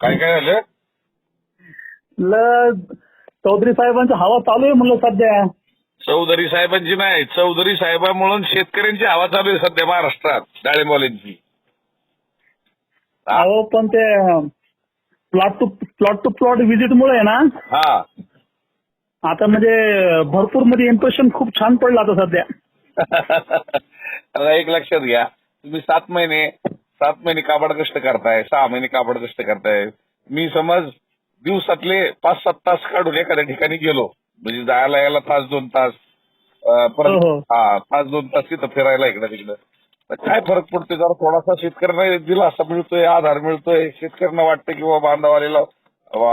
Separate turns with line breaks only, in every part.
काय काय झालं?
ल चौधरी साहेबांची हवा चालू आहे म्हणलं सध्या.
चौधरी साहेबांची नाही चौधरी साहेबांमुळे शेतकऱ्यांची हवा चालू आहे सध्या महाराष्ट्रात डाळिंबवाल्यांची.
अहो पण ते plot to plot to plot visit मुळे आहे ना?
हा.
आता म्हणजे भरपूरमध्ये इम्प्रेशन खूप छान पडलं आता सध्या.
आता एक लक्षात घ्या तुम्ही सात महिने सात महिने काबाड कष्ट करताय सहा महिने काबाड कष्ट करताय. मी समज दिवसातले पाच सात तास काढून एखाद्या ठिकाणी गेलो. म्हणजे जायला यायला तास दोन तास. परत
हो, हो.
हा तास दोन तास तिथं फिरायला इकडं तिकडं. काय फरक पडतोय? जरा थोडासा शेतकऱ्यांना दिलासा मिळतोय आधार मिळतोय. शेतकऱ्यांना वाटतं की बाबा बांधावालेला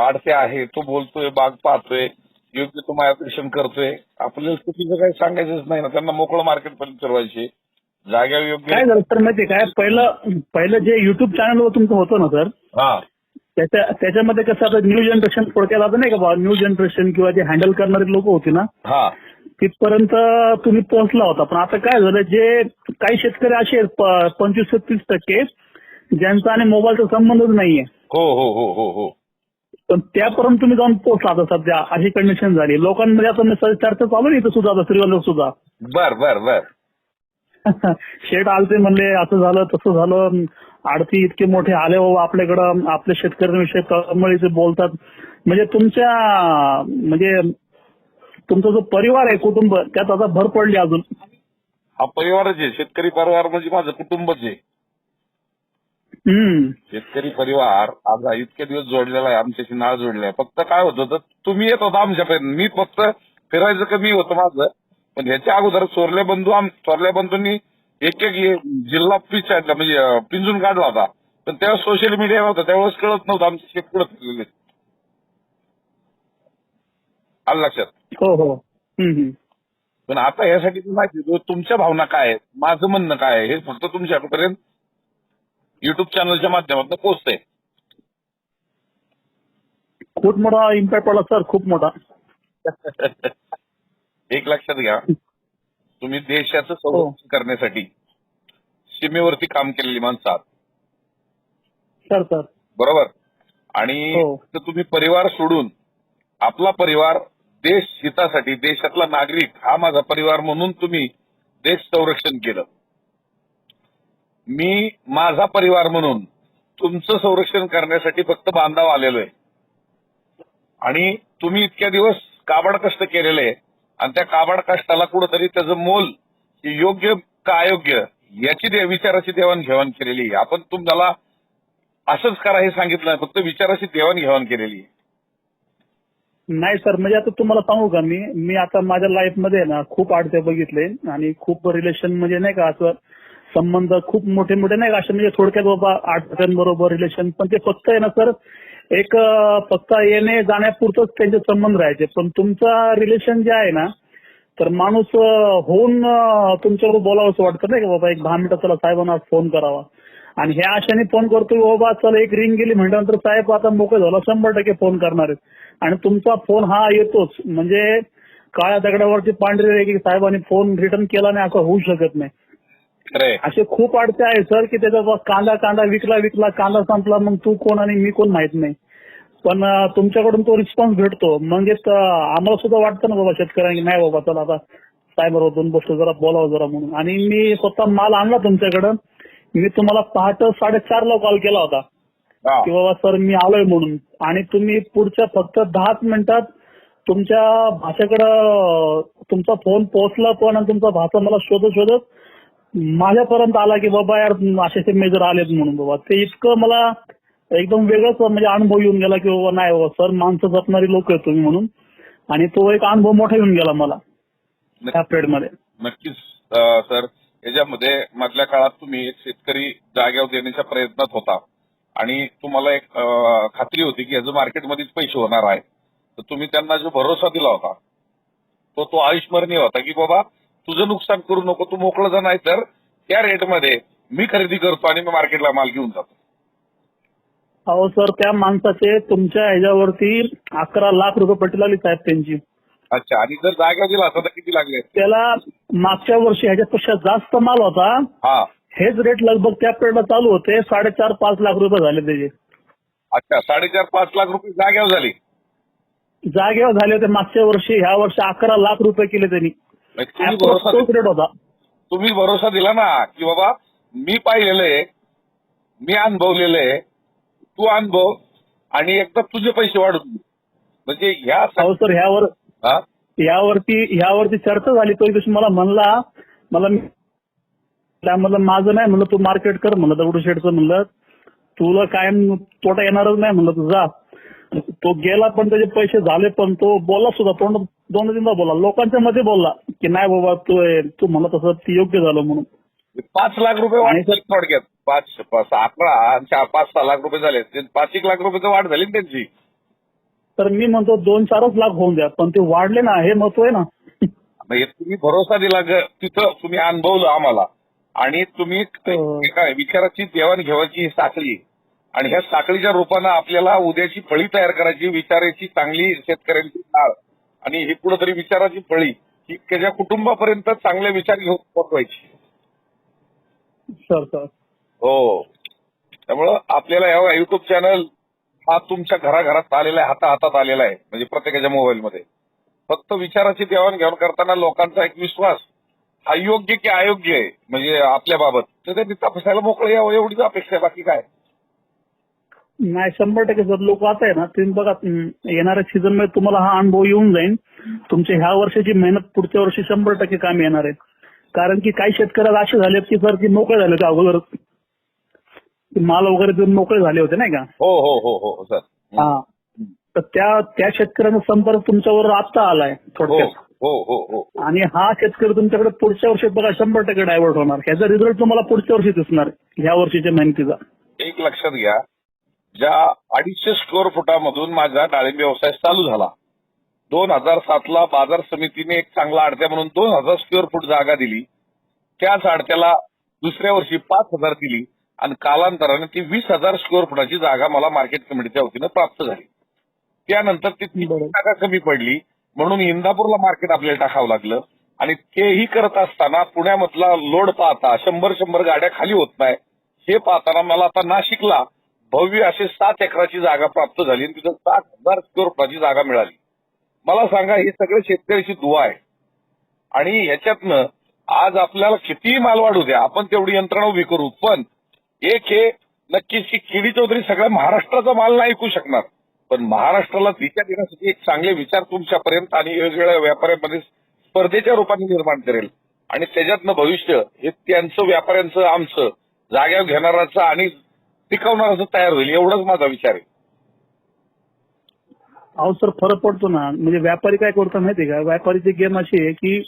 अडते आहे तो बोलतोय बाग पाहतोय योग्य तो मार्गदर्शन करतोय. आपल्याला चुकीचं काही सांगायचंच नाही ना. त्यांना मोकळं मार्केट पण फिरवायचे. जाग्यावर योग्य
काय झालं सर माहिती काय? पहिलं पहिलं जे युट्यूब चॅनलवर तुमचं होतं ना सर
हा.
त्याच्या त्याच्यामध्ये कसं आता न्यू जनरेशन थोडक्यात आता नाही का बा न्यू जनरेशन किंवा जे हँडल करणारे लोक होते ना
हा.
तिथपर्यंत तुम्ही पोहोचला होता. पण आता काय झालं जे काही शेतकरी असे आहेत प- पंचवीस ते तीस टक्के ज्यांचा आणि मोबाईलचा संबंधच नाहीये.
हो हो हो हो हो.
पण त्यापर्यंत तुम्ही जाऊन पोहोचला आता सध्या अशी कंडिशन झाली. लोकांमध्ये आता चर्चा चालू आहे इथं सुद्धा आता सुद्धा.
बर बर बर.
शेट आलते म्हणले असं झालं तसं झालं. आडती इतके मोठे आले बाबा आपल्याकडं आपल्या शेतकऱ्यांविषयी तळमळीचे बोलतात. म्हणजे तुमच्या म्हणजे तुमचा जो परिवार आहे कुटुंब त्यात आता भर पडली अजून.
हा परिवारच आहे. शेतकरी परिवार म्हणजे माझं कुटुंबच आहे. शेतकरी परिवार आज हा इतके दिवस जोडलेला आहे आमच्याशी नाळ जोडलाय फक्त काय होत होतं तुम्ही येत होता आमच्यापर्यंत. मी फक्त फिरायचं कमी होतं माझं. पण ह्याच्या अगोदर चोरले बंधू आम चोरल्या बंधूंनी एक एक जिल्हा पिचाडला म्हणजे अं, पिंजून काढला होता. पण तेव्हा सोशल मीडिया नव्हतं त्यावेळेस कळत नव्हतं आमचे शेत पुढे फिरलेले आलं लक्षात?
हो हो. हम्म, हम्म.
पण आता यासाठी मी माहिती देतो, तुमच्या भावना काय आहेत? माझं म्हणणं काय आहे? हे फक्त तुमच्यापर्यंत युट्यूब चॅनलच्या माध्यमातून पोहोचतंय.
खूप मोठा इम्पॅक्ट पडला सर खूप मोठा.
एक लक्षात घ्या. तुम्ही देशाचं संरक्षण करण्यासाठी सीमेवरती काम केलेली माणसं आहात.
Sir sir.
बरोबर? आणि
हो.
तुम्ही परिवार सोडून आपला परिवार देश हितासाठी देशातला नागरिक हा माझा परिवार म्हणून तुम्ही देश संरक्षण केलं. मी माझा परिवार म्हणून तुमचं संरक्षण करण्यासाठी फक्त बांधाव आलेलो आहे आणि तुम्ही इतक्या दिवस काबाड कष्ट केलेले आहे आणि त्या काबाड कष्टाला कुठंतरी त्याचं मोल योग्य का अयोग्य याची दे- विचाराची देवाणघेवाण केलेली आहे. आपण तुम्हाला असंच करा हे सांगितलं फक्त विचाराची देवाणघेवाण केलेली आहे.
नाही सर म्हणजे आता तुम्हाला सांगू का मी? मी आता माझ्या लाईफमध्ये ना खूप आडते बघितले आणि खूप रिलेशन म्हणजे नाही का असं संबंध खूप मोठे मोठे नाही का असे म्हणजे थोडक्यात बाबा आठवड्यांबरोबर रिलेशन पण ते फक्त आहे ना सर एक फक्त येणे जाण्यापुरतच त्यांचे संबंध राहायचे. पण तुमचा रिलेशन जे आहे ना तर माणूस होऊन तुमच्यावर तुमच्याबरोबर वाटतं नाही का बाबा? एक दहा मिनिटं चला साहेबांना फोन करावा. आणि ह्या आशाने फोन करतो बाबा चला एक रिंग गेली म्हटल्यानंतर साहेब आता मोकळे झाला शंभर टक्के फोन करणार आहेत. आणि तुमचा फोन हा येतोच. म्हणजे काळ्या दगडावरती पांढरी की साहेबांनी फोन रिटर्न केला नाही असं होऊ शकत नाही. असे खूप अडचणी आहे सर की त्याचा कांदा कांदा विकला विकला कांदा संपला मग तू कोण आणि मी कोण माहीत नाही. पण तुमच्याकडून तो रिस्पॉन्स भेटतो. म्हणजे त- आम्हाला सुद्धा वाटतं ना बाबा शेतकऱ्यांनी नाही बाबा चला आता साहेबरोबर दोन गोष्ट जरा बोलावं जरा म्हणून. आणि मी स्वतः माल आणला तुमच्याकडं. मी तुम्हाला पहाटे साडेचारला कॉल केला होता. की बाबा सर मी आलोय म्हणून. आणि तुम्ही पुढच्या फक्त दहाच मिनिटात तुमच्या भाषेकडं तुमचा फोन पोहोचला पण आणि तुमचा भाषा मला शोधत शोधत माझ्यापर्यंत आला की बाबा यार असे ते मेजर आलेत म्हणून बाबा. ते इतकं मला एकदम वेगळंच म्हणजे अनुभव येऊन गेला की बाबा नाही बाबा सर माणसं जपणारी लोक आहेत तुम्ही म्हणून. आणि तो एक अनुभव मोठा येऊन गेला मला पिरियडमध्ये.
नक्कीच सर याच्यामध्ये मधल्या काळात तुम्ही एक शेतकरी जाग्यावर देण्याच्या प्रयत्नात होता. आणि तुम्हाला एक खात्री होती की याचं मार्केटमध्येच पैसे होणार आहे. तर तुम्ही त्यांना जो भरोसा दिला होता तो तो आयुष्मरणीय होता की बाबा तुझं नुकसान करू नको तू मोकळं जा नाही तर त्या रेटमध्ये मी खरेदी करतो आणि मी मार्केटला माल घेऊन जातो.
अहो सर त्या माणसाचे तुमच्या ह्याच्यावरती अकरा लाख रुपये पट्टी लागली साहेब त्यांची.
अच्छा आणि जर जागा दिला असता तर किती लागले? असते?
त्याला मागच्या वर्षी ह्याच्यापेक्षा जास्त माल होता.
हा.
हेच रेट लगभग त्या पिरियडला चालू होते. साडेचार पाच लाख रुपये झाले त्याचे.
अच्छा साडेचार पाच लाख रुपये जाग्यावर झाली.
जागेवर झाले होते मागच्या वर्षी. ह्या वर्षी अकरा लाख रुपये केले त्यांनी.
तुम्ही भरोसा
होता
तुम्ही भरोसा दिला ना की बाबा मी पाहिलेलं आहे मी अनुभवलेलं आहे तू अनुभव आणि एकदा तुझे पैसे वाढून दे. म्हणजे ह्या
अहो सर ह्यावर
हा?
यावरती यावरती चर्चा झाली तो एक दिवशी मला म्हणला मला मी त्यामधलं माझं नाही म्हणलं तू मार्केट कर म्हणलं दगडूशेठचं म्हणलं तुला कायम तोटा येणारच नाही म्हणलं तुझा तो गेला पण त्याचे पैसे झाले पण तो बोलला सुद्धा तोंड दोन तीनदा बोलला. लोकांच्या मध्ये बोलला की नाही बाबा तू तू म्हणला तसं ते योग्य झालं म्हणून.
पाच लाख रुपये वाढ झाली थोडक्यात. पाच पाच अकरा चार पाच सहा लाख रुपये झाले. ते पाच एक लाख रुपये वाढ झाली ना त्यांची.
तर मी म्हणतो दोन चारच लाख होऊन द्या. पण ते वाढले ना हे महत्त्व आहे ना.
तुम्ही भरोसा दिला ग- तिथं तुम्ही अनुभवलं आम्हाला. आणि तुम्ही
हो.
एका विचाराची देवाणघेवाणची ही साखळी. आणि ह्या साखळीच्या रूपानं आपल्याला उद्याची फळी तयार करायची विचाराची चांगली शेतकऱ्यांची आणि ही कुठंतरी विचाराची फळी ही त्याच्या कुटुंबापर्यंत चांगले विचार घेऊन पोहोचवायची. हो. त्यामुळं आपल्याला या युट्यूब चॅनल हा तुमच्या घराघरात आलेला आहे हाता हातात आलेला आहे म्हणजे प्रत्येकाच्या मोबाईलमध्ये. फक्त विचाराची देवाणघेवाण करताना लोकांचा एक विश्वास हा योग्य की अयोग्य आहे म्हणजे आपल्या बाबत तर ते तपासायला मोकळे यावं एवढीच अपेक्षा आहे बाकी काय?
नाही शंभर टक्के सर लोक आता आहे ना तुम्ही बघा येणाऱ्या सीझनमध्ये तुम्हाला हा अनुभव येऊन जाईल तुमच्या ह्या वर्षाची मेहनत पुढच्या वर्षी शंभर टक्के कामी येणार आहे कारण की काही शेतकऱ्याला असे झाले की सर की मोकळे झाले होते अगोदर. माल वगैरे देऊन मोकळे झाले होते नाही का?
हो हो हो हो सर.
हा. तर त्या त्या शेतकऱ्यांचा संपर्क तुमच्यावर आता आलाय
हो
थोडक्यात.
हो हो हो
आणि हा शेतकरी तुमच्याकडे पुढच्या वर्षी बघा शंभर टक्के डायव्हर्ट होणार. ह्याचा रिझल्ट तुम्हाला पुढच्या वर्षी दिसणार ह्या वर्षीच्या मेहनतीचा.
एक लक्षात घ्या ज्या अडीचशे स्क्वेअर फुटामधून माझा डाळिंब व्यवसाय चालू झाला. दोन हजार सातला बाजार समितीने एक चांगला आडत्या म्हणून दोन हजार स्क्वेअर फूट जागा दिली. त्याच आडत्याला दुसऱ्या वर्षी पाच हजार दिली आणि कालांतराने ती वीस हजार स्क्वेअर फुटाची जागा मला मार्केट कमिटीच्या वतीनं प्राप्त झाली. त्यानंतर ती. जागा कमी पडली. म्हणून इंदापूरला मार्केट आपल्याला टाकावं लागलं. आणि तेही करत असताना पुण्यामधला लोड पाहता शंभर शंभर गाड्या खाली होत नाही. हे पाहताना मला आता नाशिकला भव्य अशी सात एकराची जागा प्राप्त झाली आणि तिथं सात हजार स्क्वेअर फुटाची जागा मिळाली. मला सांगा हे सगळे शेतकऱ्याची दुवा आहे. आणि ह्याच्यातनं आज आपल्याला कितीही माल वाढू द्या आपण तेवढी यंत्रणा उभी करू पण एक हे नक्कीच की किडी चौधरी सगळ्या महाराष्ट्राचा माल नाही ऐकू शकणार. पण महाराष्ट्राला दिशा देण्यासाठी एक चांगले विचार तुमच्यापर्यंत आणि वेगवेगळ्या व्यापाऱ्यांमध्ये स्पर्धेच्या रूपाने निर्माण करेल. आणि त्याच्यातनं भविष्य हे त्यांचं व्यापाऱ्यांचं आमचं जाग्यावर घेणाऱ्याचं आणि टिकवणाराचं तयार होईल एवढाच माझा विचार आहे.
अहो सर फरक पडतो ना. म्हणजे व्यापारी काय करतो माहितीये का? व्यापारीची गेम अशी आहे की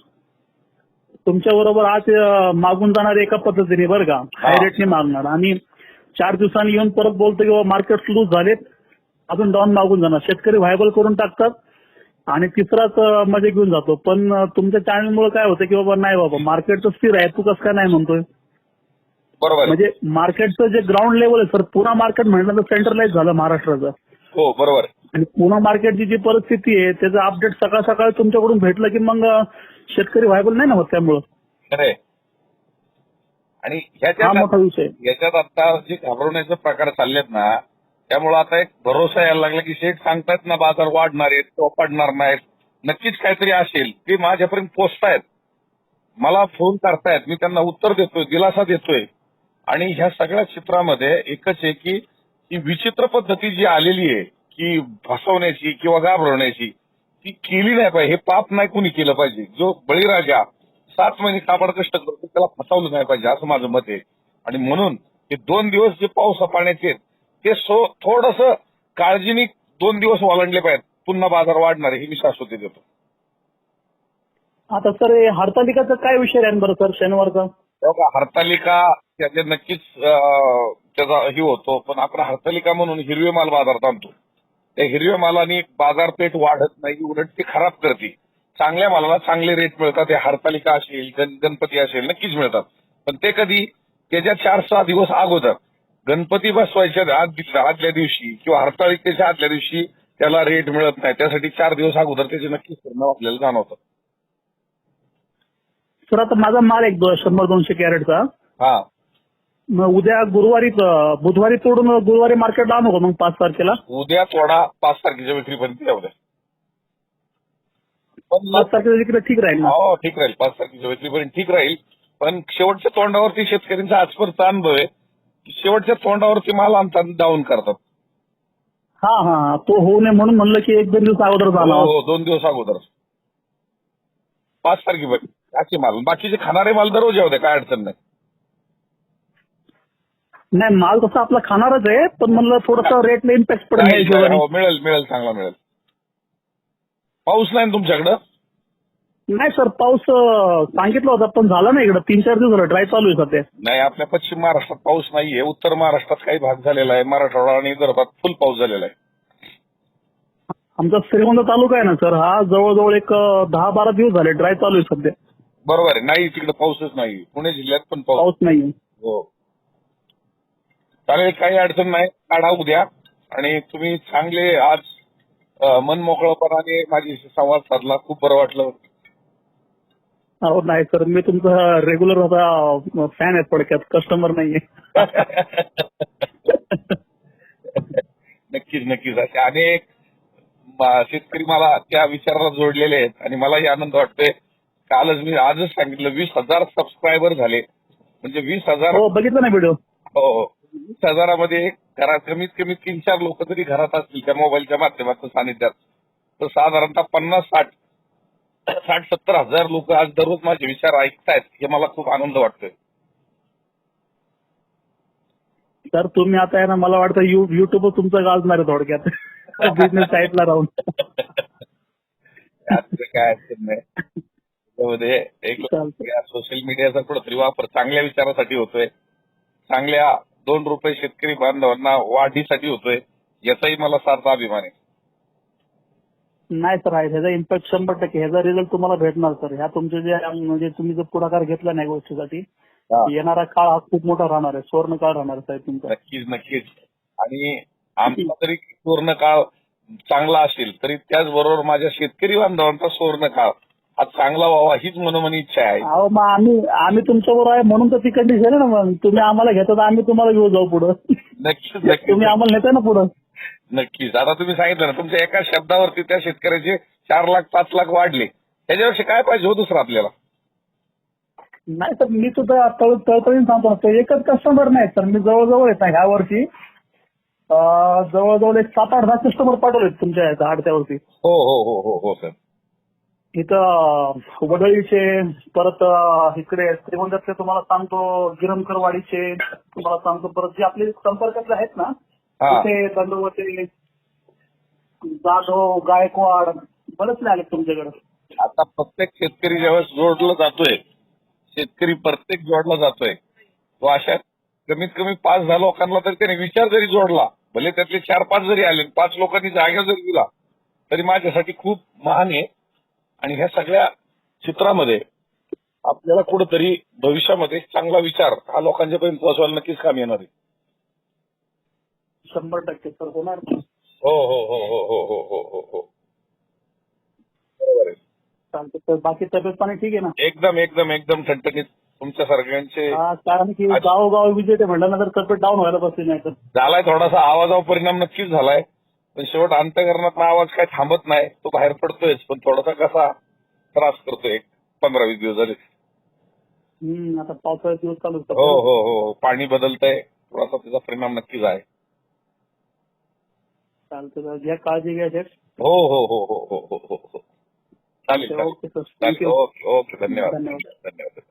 तुमच्या बरोबर आज अं, मागून जाणार एका पद्धतीने बरं का? हाय रेटने मागणार. आणि चार दिवसांनी येऊन परत बोलतो की बाबा मार्केट लूज झालेत. अजून डाऊन मागून जाणार. शेतकरी व्हायबल करून टाकतात आणि तिसराच अं, मध्ये घेऊन जातो. पण अं, तुमच्या चॅनलमुळे काय होतं की बाबा नाही बाबा मार्केट तर स्थिर आहे. तू कसं काय नाही म्हणतोय?
बरोबर.
म्हणजे मार्केटचं जे ग्राउंड लेवल आहे सर पुन्हा मार्केट म्हटलं तर सेंट्रलाइज झालं महाराष्ट्राचं
हो बरोबर.
आणि पुन्हा मार्केटची जी परिस्थिती आहे त्याचं अपडेट सकाळ सकाळ तुमच्याकडून भेटलं की मग शेतकरी व्हायबल नाही ना होत त्यामुळं.
आणि
हा.
याच्यात आता जे घाबरवण्याचे प्रकार चाललेत ना त्यामुळे आता एक भरोसा यायला लागला की शेठ सांगतायत ना बाजार वाढणार आहेत किंवा पडणार नाहीत नक्कीच काहीतरी असेल ते माझ्यापर्यंत पोचतायत मला फोन करतायत मी त्यांना उत्तर देतोय दिलासा देतोय आणि ह्या सगळ्या चित्रामध्ये एकच आहे की ही विचित्र पद्धती जी आलेली आहे की फसवण्याची किंवा घाबरवण्याची ती केली नाही पाहिजे. हे पाप नाही कुणी केलं पाहिजे. जो बळीराजा सात महिने कापड कष्ट करतो त्याला फसवलं नाही पाहिजे असं माझं मत आहे. आणि म्हणून हे दोन दिवस जे पाऊस पाण्याचे ते सो थोडस काळजीने दोन दिवस ओलांडले पाहिजेत. पुन्हा बाजार वाढणार ही मी शाश्वती देतो.
आता सर हे हरतालिकाचा काय विषय आहे बरं सर शनिवारचा?
हरतालिका त्याचे नक्कीच त्याचा हे होतो. पण आपण हरतालिका म्हणून हिरवे माल बाजारात आणतो. त्या हिरव्या मालाने बाजारपेठ वाढत नाही उलट ती खराब करते. चांगल्या मालाला चांगले रेट मिळतात हे हरतालिका असेल गण- गणपती असेल नक्कीच मिळतात. पण ते कधी त्याच्या चार सहा दिवस अगोदर गणपती बसवायच्या आद- आदल्या दिवशी किंवा हरतालिकेच्या आदल्या दिवशी त्याला रेट मिळत नाही. त्यासाठी चार दिवस अगोदर त्याचे नक्कीच परिणाम आपल्याला जाणवतात
सर आता माझा माल एक शंभर दोनशे कॅरेटचा.
हा.
मग उद्या गुरुवारी बुधवारी तोडून गुरुवारी मार्केटला आणू का मग पाच तारखेला?
उद्या थोडा पाच तारखेच्या विक्रीपर्यंत या उद्या पण
पाच तारखेला विक्री ठीक राहील ना?
हो ठीक राहील. पाच तारखेच्या विक्रीपर्यंत ठीक राहील. पण शेवटच्या तोंडावरती शेतकऱ्यांचा आजपर्यंत अनुभव आहे शेवटच्या तोंडावरती माल आणतात डाऊन करतात.
हा हा हा. तो होऊ नये म्हणून म्हणलं की एक दोन दिवस अगोदर
हो
झाला
हो दोन दिवस अगोदर. पाच तारखेपर्यंत. बाकी माल बाकीचे खाणारे माल दररोज येऊ द्या काय अडचण नाही.
नाही माल तसा आपला खाणारच आहे पण म्हणलं थोडस रेटला इम्पॅक्ट पडेल.
हो, मिळेल मिळेल चांगला मिळेल. पाऊस नाही ना तुमच्याकडं?
नाही सर पाऊस अं, सांगितलं होता पण झाला नाही इकडं. तीन चार दिवस झालं ड्राय चालू आहे सध्या.
नाही आपल्या पश्चिम महाराष्ट्रात पाऊस नाहीये उत्तर महाराष्ट्रात काही भाग झालेला आहे. मराठवाडा आणि विदर्भात फुल पाऊस झालेला आहे.
आमचा श्रीगोंदा तालुका आहे ना सर हा जवळजवळ एक अं, दहा बारा दिवस झाले ड्राय चालू आहे सध्या.
बरोबर आहे. नाही तिकडे पाऊसच नाही. पुणे जिल्ह्यात पण पाऊस
पाऊस नाही
हो. चालेल काही अडचण नाही. काढा उद्या. आणि तुम्ही चांगले आज मन मोकळपणाने माझ्याशी संवाद साधला. खूप बरं वाटलं.
हो नाही सर मी तुमचा रेग्युलर आता फॅन आहे थोडक्यात. कस्टमर नाहीये.
नक्कीच नक्कीच. असे अनेक शेतकरी मला त्या विचाराला जोडलेले आहेत. आणि मलाही आनंद वाटतोय. कालच मी आजच सांगितलं वीस हजार सबस्क्रायबर झाले. म्हणजे वीस हजार
हो बघितलं ना व्हिडिओ
हो. वीस हजारामध्ये घरात कमीत कमी तीन चार लोक जरी घरात असतील त्या मोबाईलच्या माध्यमातून सानिध्यात तर साधारणतः पन्नास साठ साठ सत्तर हजार लोक आज दररोज माझे विचार ऐकतायत हे मला खूप आनंद वाटतोय.
सर तुम्ही आता आहे ना मला वाटतं यू युट्यूबवर तुमचं गाजणार आहे थोडक्यात बिझनेस साईडला राहून.
काय अडचण नाही. त्यामध्ये एक. सोशल मीडियाचा कुठेतरी वापर चांगल्या विचारासाठी होतोय. चांगल्या दोन रुपये शेतकरी बांधवांना वाढीसाठी होतोय याचाही मला सारखा अभिमान आहे.
नाही सर आहे ह्याचा इम्पॅक्ट शंभर टक्के ह्याचा रिझल्ट तुम्हाला भेटणार सर. ह्या तुमचे जे म्हणजे तुम्ही जो पुढाकार घेतला नाही गोष्टीसाठी. येणारा काळ हा खूप मोठा राहणार आहे. स्वर्ण काळ राहणार साहेब तुमचा.
नक्कीच नक्कीच. आणि आमचा जरी सुवर्ण काळ चांगला असेल तरी त्याचबरोबर माझ्या शेतकरी बांधवांचा सुवर्ण काळ. चांगला व्हावा हीच मनोमनी इच्छा आहे.
अहो मग आम्ही आम्ही तुमच्याबरोबर आहे म्हणून तर ती कंडिशन आहे ना मग. तुम्ही आम्हाला घेता तर आम्ही तुम्हाला घेऊन जाऊ पुढं.
नक्कीच नक्कीच.
तुम्ही आम्हाला नेता ना पुढं.
नक्कीच. आता तुम्ही सांगितलं ना तुमच्या एका शब्दावरती त्या शेतकऱ्याचे चार लाख पाच लाख वाढले. त्याच्यापेक्षा काय पाहिजे हो दुसरं आपल्याला?
नाही सर मी सुद्धा तळ तळतळीने सांगतो ना ते एकच कस्टमर नाही सर. मी जवळजवळ येत ह्या वर्षी अं, जवळजवळ एक सात आठ दहा कस्टमर पाठवले तुमच्या ह्याच्या आडत्यावरती.
हो हो हो हो हो सर.
इथं वडळीचे परत इकडे श्रीगोंद्यातले तुम्हाला सांगतो गिरमकरवाडीचे तुम्हाला सांगतो परत जे आपले संपर्कातले आहेत ना
हा.
तिथे दंडवते जाधव गायकवाड बरेच नाही आले तुमच्याकडे.
आता प्रत्येक शेतकरी जेव्हा जोडला जातोय शेतकरी प्रत्येक जोडला जातोय तो अशा कमीत कमी पाच दहा लोकांना तरी त्याने विचार जरी जोडला भले त्यातले चार पाच जरी आले पाच लोकांनी जागा जरी दिला तरी माझ्यासाठी खूप महान आहे. आणि ह्या सगळ्या चित्रामध्ये आपल्याला कुठंतरी भविष्यामध्ये चांगला विचार हा लोकांच्यापर्यंत पोहोचवायला नक्कीच काम येणार आहे.
शंभर टक्के सर होणार.
हो हो हो हो हो हो हो हो हो. बरोबर आहे.
तर बाकी तब्येत पाणी ठीक आहे ना?
एकदम एकदम एकदम ठणठणीत तुमच्या सगळ्यांचे
हा, कारण की गावोगाव आहे म्हटल्यानंतर तब्येत डाऊन व्हायला बसली नाही तर.
झालाय थोडासा आवाजावर परिणाम नक्कीच झालाय. पण शेवट अंतकरणात आवाज काय थांबत नाही तो बाहेर पडतोयच पण थोडासा कसा त्रास करतोय पंधरा वीस दिवस झाले.
हम्म, आता पावसाळ्यात दिवस चालू.
हो हो हो हो. पाणी बदलतंय थोडासा त्याचा परिणाम नक्कीच आहे.
चालतं घ्या काळजी घ्या.
हो हो हो हो हो हो हो हो. चालेल चालेल.
ओके सर
चालेल ओके ओके. धन्यवाद.
धन्यवाद.
धन्यवाद.